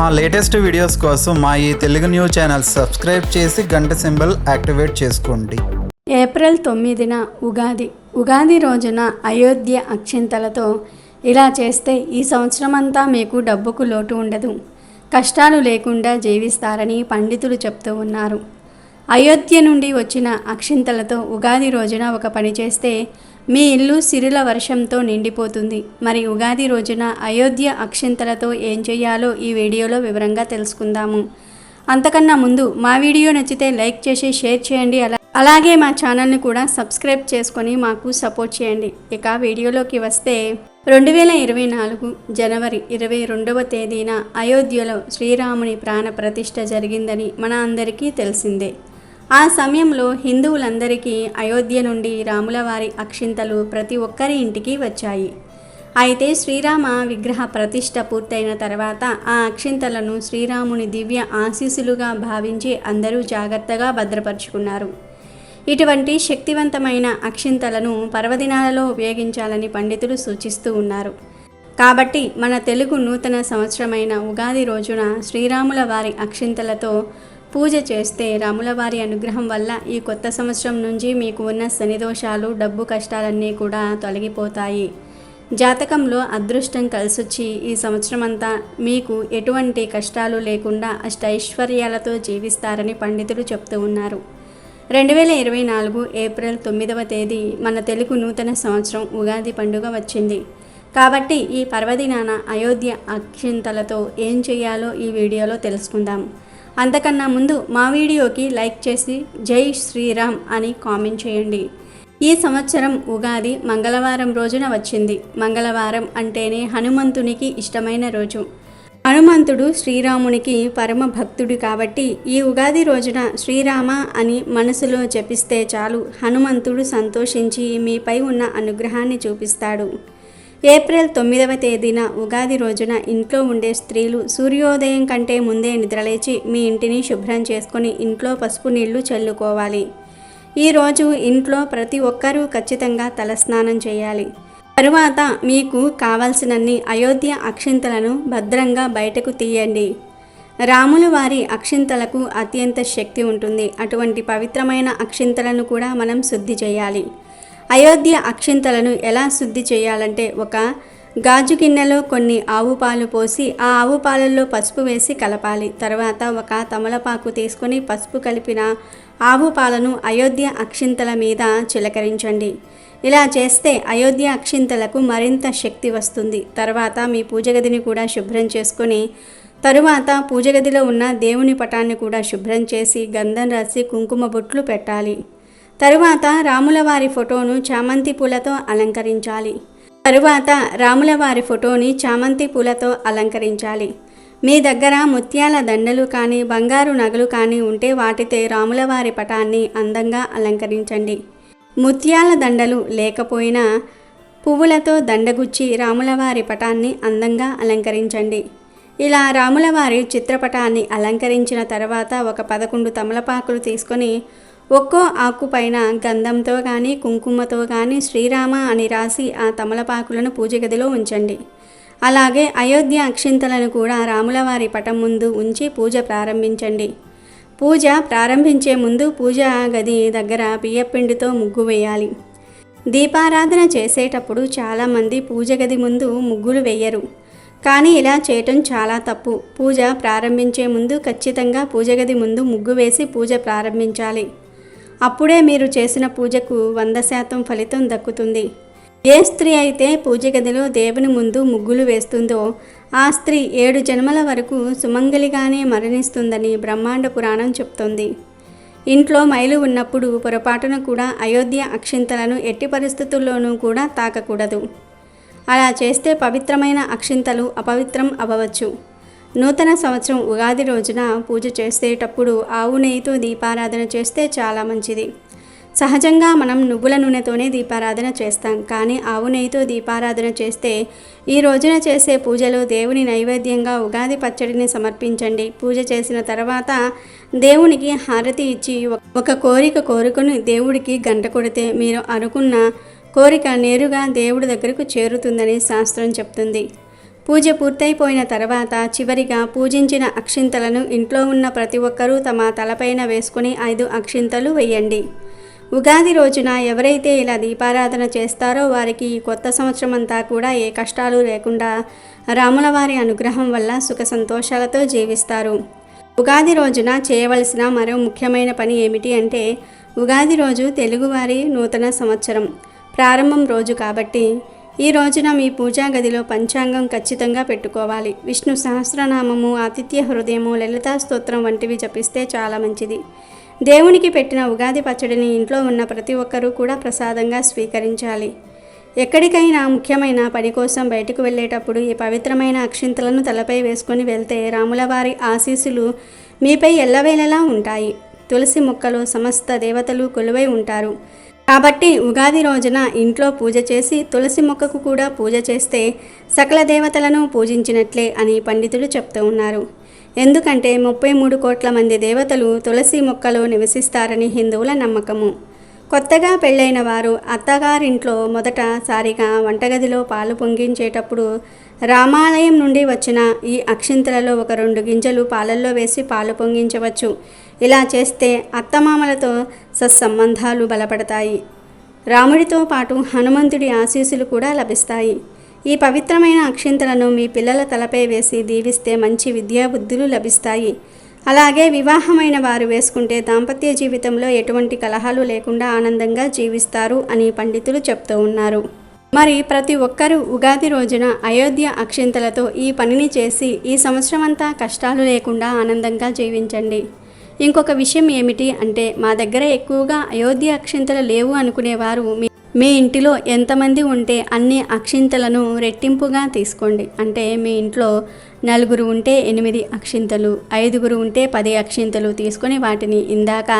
మా latest videos కోసం మా ఈ తెలుగు న్యూస్ ఛానల్ సబ్స్క్రైబ్ చేసి గంట సింబల్ యాక్టివేట్ చేసుకోండి. ఏప్రిల్ తొమ్మిదిన ఉగాది. ఉగాది రోజున అయోధ్య అక్షింతలతో ఇలా చేస్తే ఈ సంవత్సరం అంతా మీకు డబ్బుకు లోటు ఉండదు. కష్టాలు లేకుండా జీవిస్తారని పండితులు చెప్తూ ఉన్నారు. అయోధ్య నుండి వచ్చిన అక్షింతలతో ఉగాది రోజున ఒక పని చేస్తే మీ ఇల్లు సిరుల వర్షంతో నిండిపోతుంది. మరి ఉగాది రోజున అయోధ్య అక్షింతలతో ఏం చేయాలో ఈ వీడియోలో వివరంగా తెలుసుకుందాము. అంతకన్నా ముందు మా వీడియో నచ్చితే లైక్ చేసి షేర్ చేయండి. అలా అలాగే మా ఛానల్ని కూడా సబ్స్క్రైబ్ చేసుకొని మాకు సపోర్ట్ చేయండి. ఇక వీడియోలోకి వస్తే రెండు వేల ఇరవై నాలుగు జనవరి ఇరవై రెండవ తేదీన అయోధ్యలో శ్రీరాముని ప్రాణ ప్రతిష్ఠ జరిగిందని మన అందరికీ తెలిసిందే. ఆ సమయంలో హిందువులందరికీ అయోధ్య నుండి రాములవారి అక్షింతలు ప్రతి ఒక్కరి ఇంటికి వచ్చాయి. అయితే శ్రీరామ విగ్రహ ప్రతిష్ట పూర్తయిన తర్వాత ఆ అక్షింతలను శ్రీరాముని దివ్య ఆశీస్సులుగా భావించి అందరూ జాగ్రత్తగా భద్రపరుచుకున్నారు. ఇటువంటి శక్తివంతమైన అక్షింతలను పర్వదినాలలో ఉపయోగించాలని పండితులు సూచిస్తూ ఉన్నారు. కాబట్టి మన తెలుగు నూతన సంవత్సరమైన ఉగాది రోజున శ్రీరాముల వారి అక్షింతలతో పూజ చేస్తే రాముల వారి అనుగ్రహం వల్ల ఈ కొత్త సంవత్సరం నుంచి మీకు ఉన్న శనిదోషాలు డబ్బు కష్టాలన్నీ కూడా తొలగిపోతాయి. జాతకంలో అదృష్టం కలిసొచ్చి ఈ సంవత్సరం అంతా మీకు ఎటువంటి కష్టాలు లేకుండా అష్టైశ్వర్యాలతో జీవిస్తారని పండితులు చెప్తూ ఉన్నారు. రెండు వేల ఇరవై నాలుగు ఏప్రిల్ తొమ్మిదవ తేదీ మన తెలుగు నూతన సంవత్సరం ఉగాది పండుగ వచ్చింది. కాబట్టి ఈ పర్వదినాన అయోధ్య అక్షింతలతో ఏం చేయాలో ఈ వీడియోలో తెలుసుకుందాం. అంతకన్నా ముందు మా వీడియోకి లైక్ చేసి జై శ్రీరామ్ అని కామెంట్ చేయండి. ఈ సంవత్సరం ఉగాది మంగళవారం రోజున వచ్చింది. మంగళవారం అంటేనే హనుమంతునికి ఇష్టమైన రోజు. హనుమంతుడు శ్రీరామునికి పరమ భక్తుడు కాబట్టి ఈ ఉగాది రోజున శ్రీరామ అని మనసులో జపిస్తే చాలు హనుమంతుడు సంతోషించి మీపై ఉన్న అనుగ్రహాన్ని చూపిస్తాడు. ఏప్రిల్ తొమ్మిదవ తేదీన ఉగాది రోజున ఇంట్లో ఉండే స్త్రీలు సూర్యోదయం కంటే ముందే నిద్రలేచి మీ ఇంటిని శుభ్రం చేసుకుని ఇంట్లో పసుపు నీళ్ళు చల్లుకోవాలి. ఈరోజు ఇంట్లో ప్రతి ఒక్కరూ ఖచ్చితంగా తలస్నానం చేయాలి. తరువాత మీకు కావలసినన్ని అయోధ్య అక్షింతలను భద్రంగా బయటకు తీయండి. రాములు వారి అక్షింతలకు అత్యంత శక్తి ఉంటుంది. అటువంటి పవిత్రమైన అక్షింతలను కూడా మనం శుద్ధి చేయాలి. అయోధ్య అక్షింతలను ఎలా శుద్ధి చేయాలంటే ఒక గాజు గిన్నెలో కొన్ని ఆవు పాలు పోసి ఆ ఆవు పాలల్లో పసుపు వేసి కలపాలి. తర్వాత ఒక తమలపాకు తీసుకొని పసుపు కలిపిన ఆవు పాలను అయోధ్య అక్షింతల మీద చిలకరించండి. ఇలా చేస్తే అయోధ్య అక్షింతలకు మరింత శక్తి వస్తుంది. తర్వాత మీ పూజగదిని కూడా శుభ్రం చేసుకొని తరువాత పూజగదిలో ఉన్న దేవుని పటాన్ని కూడా శుభ్రం చేసి గంధం రాసి కుంకుమ బొట్లు పెట్టాలి. తరువాత రాములవారి ఫోటోను చామంతి పూలతో అలంకరించాలి. తరువాత రాములవారి ఫోటోని చామంతి పూలతో అలంకరించాలి. మీ దగ్గర ముత్యాల దండలు కానీ బంగారు నగలు కానీ ఉంటే వాటితే రాములవారి పటాన్ని అందంగా అలంకరించండి. ముత్యాల దండలు లేకపోయినా పువ్వులతో దండగుచ్చి రాములవారి పటాన్ని అందంగా అలంకరించండి. ఇలా రాములవారి చిత్రపటాన్ని అలంకరించిన తర్వాత ఒక పదకొండు తమలపాకులు తీసుకొని ఒక్కో ఆకు పైన గంధంతో కానీ కుంకుమతో కానీ శ్రీరామ అని రాసి ఆ తమలపాకులను పూజ గదిలో ఉంచండి. అలాగే అయోధ్య అక్షింతలను కూడా రాములవారి పటం ముందు ఉంచి పూజ ప్రారంభించండి. పూజ ప్రారంభించే ముందు పూజ గది దగ్గర బియ్యపిండితో ముగ్గు వేయాలి. దీపారాధన చేసేటప్పుడు చాలామంది పూజ గది ముందు ముగ్గులు వేయరు. కానీ ఇలా చేయటం చాలా తప్పు. పూజ ప్రారంభించే ముందు ఖచ్చితంగా పూజ గది ముందు ముగ్గు వేసి పూజ ప్రారంభించాలి. అప్పుడే మీరు చేసిన పూజకు వంద శాతం ఫలితం దక్కుతుంది. ఏ స్త్రీ అయితే పూజ గదిలో దేవుని ముందు ముగ్గులు వేస్తుందో ఆ స్త్రీ ఏడు జన్మల వరకు సుమంగలిగానే మరణిస్తుందని బ్రహ్మాండ పురాణం చెప్తోంది. ఇంట్లో మైలు ఉన్నప్పుడు పొరపాటున కూడా అయోధ్య అక్షింతలను ఎట్టి పరిస్థితుల్లోనూ కూడా తాకకూడదు. అలా చేస్తే పవిత్రమైన అక్షింతలు అపవిత్రం అవ్వవచ్చు. నూతన సంవత్సరం ఉగాది రోజున పూజ చేసేటప్పుడు ఆవు నెయ్యితో దీపారాధన చేస్తే చాలా మంచిది. సహజంగా మనం నువ్వుల నూనెతోనే దీపారాధన చేస్తాం కానీ ఆవు నెయ్యితో దీపారాధన చేస్తే ఈ రోజున చేసే పూజలో దేవుని నైవేద్యంగా ఉగాది పచ్చడిని సమర్పించండి. పూజ చేసిన తర్వాత దేవునికి హారతి ఇచ్చి ఒక కోరిక కోరుకుని దేవుడికి గంట కొడితే మీరు అనుకున్న కోరిక నేరుగా దేవుడి దగ్గరకు చేరుతుందని శాస్త్రం చెప్తుంది. పూజ పూర్తయిపోయిన తర్వాత చివరిగా పూజించిన అక్షింతలను ఇంట్లో ఉన్న ప్రతి ఒక్కరూ తమ తలపైన వేసుకుని ఐదు అక్షింతలు వేయండి. ఉగాది రోజున ఎవరైతే ఇలా దీపారాధన చేస్తారో వారికి ఈ కొత్త సంవత్సరం అంతా కూడా ఏ కష్టాలు లేకుండా రాముల వారి అనుగ్రహం వల్ల సుఖ సంతోషాలతో జీవిస్తారు. ఉగాది రోజున చేయవలసిన మరో ముఖ్యమైన పని ఏమిటి అంటే ఉగాది రోజు తెలుగువారి నూతన సంవత్సరం. ప్రారంభం రోజు కాబట్టి ఈ రోజున మీ పూజా గదిలో పంచాంగం ఖచ్చితంగా పెట్టుకోవాలి. విష్ణు సహస్రనామము ఆతిథ్య హృదయము లలితా స్తోత్రం వంటివి జపిస్తే చాలా మంచిది. దేవునికి పెట్టిన ఉగాది పచ్చడిని ఇంట్లో ఉన్న ప్రతి ఒక్కరూ కూడా ప్రసాదంగా స్వీకరించాలి. ఎక్కడికైనా ముఖ్యమైన పని కోసం బయటకు వెళ్ళేటప్పుడు ఈ పవిత్రమైన అక్షింతలను తలపై వేసుకొని వెళ్తే రాములవారి ఆశీస్సులు మీపై ఎల్లవేళలా ఉంటాయి. తులసి మొక్కలో సమస్త దేవతలు కొలువై ఉంటారు. కాబట్టి ఉగాది రోజున ఇంట్లో పూజ చేసి తులసి మొక్కకు కూడా పూజ చేస్తే సకల దేవతలను పూజించినట్లే అని పండితులు చెప్తూ ఉన్నారు. ఎందుకంటే ముప్పై మూడు కోట్ల మంది దేవతలు తులసి మొక్కలో నివసిస్తారని హిందువుల నమ్మకము. కొత్తగా పెళ్ళైన వారు అత్తగారింట్లో మొదటసారిగా వంటగదిలో పాలు పొంగించేటప్పుడు రామాలయం నుండి వచ్చిన ఈ అక్షింతలలో ఒక రెండు గింజలు పాలల్లో వేసి పాలు పొంగించవచ్చు. ఇలా చేస్తే అత్తమామలతో సత్సంబంధాలు బలపడతాయి. రాముడితో పాటు హనుమంతుడి ఆశీస్సులు కూడా లభిస్తాయి. ఈ పవిత్రమైన అక్షింతలను మీ పిల్లల తలపై వేసి దీవిస్తే మంచి విద్యాబుద్ధులు లభిస్తాయి. అలాగే వివాహమైన వారు వేసుకుంటే దాంపత్య జీవితంలో ఎటువంటి కలహాలు లేకుండా ఆనందంగా జీవిస్తారు అని పండితులు చెప్తూ ఉన్నారు. మరి ప్రతి ఒక్కరూ ఉగాది రోజున అయోధ్య అక్షింతలతో ఈ పనిని చేసి ఈ సంవత్సరమంతా కష్టాలు లేకుండా ఆనందంగా జీవించండి. ఇంకొక విషయం ఏమిటి అంటే మా దగ్గర ఎక్కువగా అయోధ్య అక్షింతలు లేవు అనుకునేవారు. మీ ఇంటిలో ఎంతమంది ఉంటే అన్ని అక్షింతలను రెట్టింపుగా తీసుకోండి. అంటే మీ ఇంట్లో నలుగురు ఉంటే ఎనిమిది అక్షింతలు ఐదుగురు ఉంటే పది అక్షింతలు తీసుకొని వాటిని ఇందాక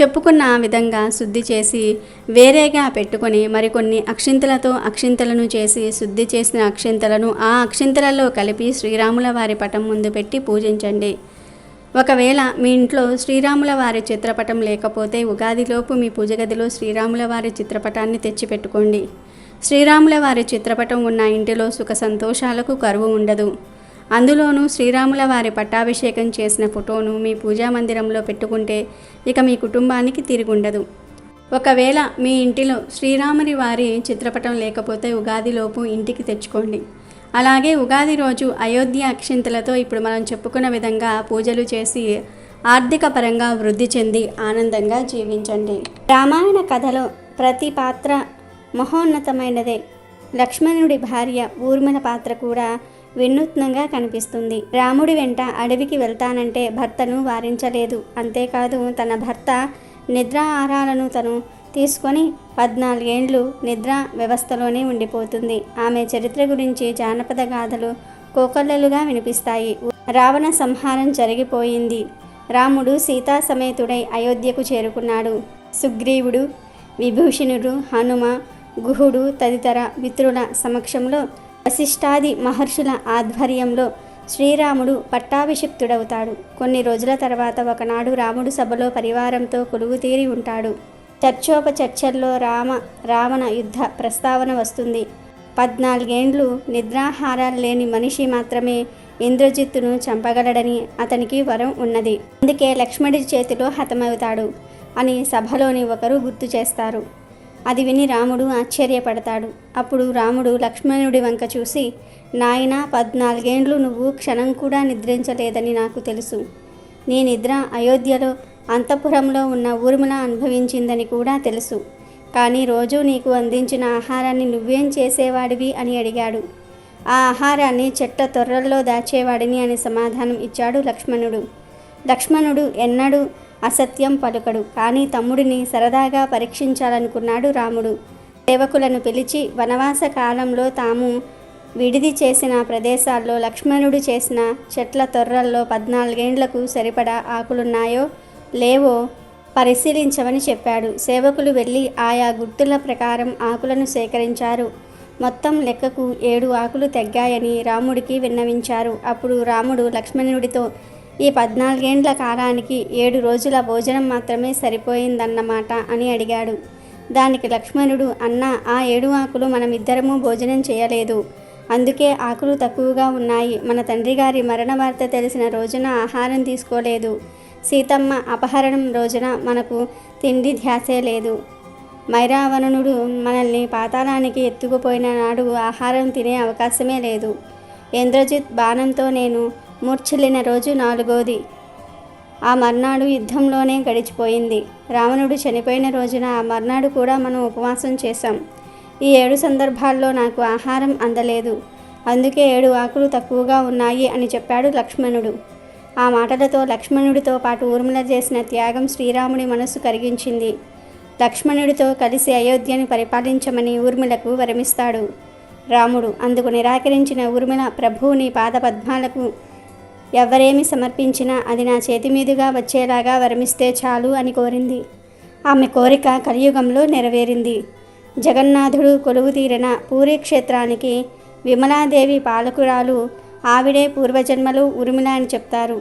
చెప్పుకున్న విధంగా శుద్ధి చేసి వేరేగా పెట్టుకొని మరికొన్ని అక్షింతలతో అక్షింతలను చేసి శుద్ధి చేసిన అక్షింతలను ఆ అక్షింతలలో కలిపి శ్రీరాముల వారి పటం ముందు పెట్టి పూజించండి. ఒకవేళ మీ ఇంట్లో శ్రీరాముల వారి చిత్రపటం లేకపోతే ఉగాదిలోపు మీ పూజ గదిలో శ్రీరాముల వారి చిత్రపటాన్ని తెచ్చిపెట్టుకోండి. శ్రీరాముల వారి చిత్రపటం ఉన్న ఇంటిలో సుఖ సంతోషాలకు కరువు ఉండదు. అందులోనూ శ్రీరాముల వారి పట్టాభిషేకం చేసిన ఫోటోను మీ పూజా మందిరంలో పెట్టుకుంటే ఇక మీ కుటుంబానికి తిరుగుండదు ఒకవేళ మీ ఇంటిలో శ్రీరాముని వారి చిత్రపటం లేకపోతే ఉగాదిలోపు ఇంటికి తెచ్చుకోండి. అలాగే ఉగాది రోజు అయోధ్య అక్షింతలతో ఇప్పుడు మనం చెప్పుకున్న విధంగా పూజలు చేసి ఆర్థిక పరంగా వృద్ధి చెంది ఆనందంగా జీవించండి. రామాయణ కథలో ప్రతి పాత్ర మహోన్నతమైనదే. లక్ష్మణుడి భార్య ఊర్మిళ పాత్ర కూడా వినూత్నంగా కనిపిస్తుంది. రాముడి వెంట అడవికి వెళ్తానంటే భర్తను వారించలేదు. అంతేకాదు తన భర్త నిద్ర ఆహారాలను తను తీసుకొని పద్నాలుగేండ్లు నిద్ర వ్యవస్థలోనే ఉండిపోతుంది. ఆమె చరిత్ర గురించి జానపద గాథలు కోకొల్లలుగా వినిపిస్తాయి. రావణ సంహారం జరిగిపోయింది. రాముడు సీతా సమేతుడై అయోధ్యకు చేరుకున్నాడు. సుగ్రీవుడు విభూషణుడు హనుమ గుహుడు తదితర మిత్రుల సమక్షంలో వశిష్ఠాది మహర్షుల ఆధ్వర్యంలో శ్రీరాముడు పట్టాభిషిక్తుడవుతాడు. కొన్ని రోజుల తర్వాత ఒకనాడు రాముడు సభలో పరివారంతో కొలువుతీరి ఉంటాడు. చర్చోపచర్చల్లో రామ రావణ యుద్ధ ప్రస్తావన వస్తుంది. పద్నాలుగేండ్లు నిద్రాహారాలు లేని మనిషి మాత్రమే ఇంద్రజిత్తును చంపగలడని అతనికి వరం ఉన్నది. అందుకే లక్ష్మణుడి చేతిలో హతమవుతాడు అని సభలోని ఒకరు గుర్తు చేస్తారు. అది విని రాముడు ఆశ్చర్యపడతాడు. అప్పుడు రాముడు లక్ష్మణుడి వంక చూసి నాయన పద్నాలుగేండ్లు నువ్వు క్షణం కూడా నిద్రించలేదని నాకు తెలుసు. నీ నిద్ర అయోధ్యలో అంతఃపురంలో ఉన్న ఊర్మిళ అనుభవించిందని కూడా తెలుసు. కానీ రోజూ నీకు అందించిన ఆహారాన్ని నువ్వేం చేసేవాడివి అని అడిగాడు. ఆ ఆహారాన్ని చెట్ల తొర్రల్లో దాచేవాడిని అని సమాధానం ఇచ్చాడు లక్ష్మణుడు. లక్ష్మణుడు ఎన్నడూ అసత్యం పలుకడు. కానీ తమ్ముడిని సరదాగా పరీక్షించాలనుకున్నాడు రాముడు. సేవకులను పిలిచి వనవాస కాలంలో తాము విడిది చేసిన ప్రదేశాల్లో లక్ష్మణుడు చేసిన చెట్ల తొర్రల్లో పద్నాలుగేండ్లకు సరిపడా ఆకులున్నాయో లేవో పరిశీలించమని చెప్పాడు. సేవకులు వెళ్ళి ఆయా గుర్తుల ప్రకారం ఆకులను సేకరించారు. మొత్తం లెక్కకు ఏడు ఆకులు తగ్గాయని రాముడికి విన్నవించారు. అప్పుడు రాముడు లక్ష్మణుడితో ఈ పద్నాలుగేండ్ల కాలానికి ఏడు రోజుల భోజనం మాత్రమే సరిపోయిందన్నమాట అని అడిగాడు. దానికి లక్ష్మణుడు అన్న ఆ ఏడు ఆకులు మనమిద్దరము భోజనం చేయలేదు. అందుకే ఆకులు తక్కువగా ఉన్నాయి. మన తండ్రి గారి మరణ వార్త తెలిసిన రోజున ఆహారం తీసుకోలేదు. సీతమ్మ అపహరణం రోజున మనకు తిండి ధ్యాసే లేదు. మైరావణనుడు మనల్ని పాతాళానికి ఎత్తుకుపోయిన నాడు ఆహారం తినే అవకాశమే లేదు. ఇంద్రజిత్ బాణంతో నేను మూర్ఛిల్లిన రోజు నాలుగోది. ఆ మర్నాడు యుద్ధంలోనే గడిచిపోయింది. రావణుడు చనిపోయిన రోజున ఆ మర్నాడు కూడా మనం ఉపవాసం చేశాం. ఈ ఏడు సందర్భాల్లో నాకు ఆహారం అందలేదు. అందుకే ఏడు ఆకులు తక్కువగా ఉన్నాయి అని చెప్పాడు లక్ష్మణుడు. ఆ మాటలతో లక్ష్మణుడితో పాటు ఊర్మిళ చేసిన త్యాగం శ్రీరాముడి మనస్సు కరిగించింది. లక్ష్మణుడితో కలిసి అయోధ్యను పరిపాలించమని ఊర్మిళకు వరమిస్తాడు. రాముడు అందుకు నిరాకరించిన ఊర్మిళ ప్రభువుని పాదపద్మాలకు ఎవరేమి సమర్పించినా అది నా చేతి మీదుగా వచ్చేలాగా వరమిస్తే చాలు అని కోరింది. ఆమె కోరిక కలియుగంలో నెరవేరింది. జగన్నాథుడు కొలువు తీరిన పూరి క్షేత్రానికి విమలాదేవి పాలకురాలు ఆవిడే పూర్వజన్మలు ఉరుమిల అని చెప్తారు.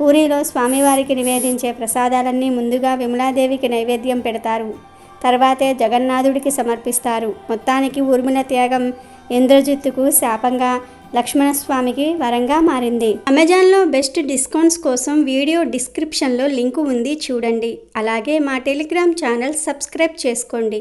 పూరిలో స్వామివారికి నివేదించే ప్రసాదాలన్నీ ముందుగా విమలాదేవికి నైవేద్యం పెడతారు. తర్వాతే జగన్నాథుడికి సమర్పిస్తారు. మొత్తానికి ఊర్మిళ త్యాగం ఇంద్రజిత్తుకు శాపంగా లక్ష్మణస్వామికి వరంగా మారింది. అమెజాన్లో బెస్ట్ డిస్కౌంట్స్ కోసం వీడియో డిస్క్రిప్షన్లో లింకు ఉంది చూడండి. అలాగే మా టెలిగ్రామ్ ఛానల్ సబ్స్క్రైబ్ చేసుకోండి.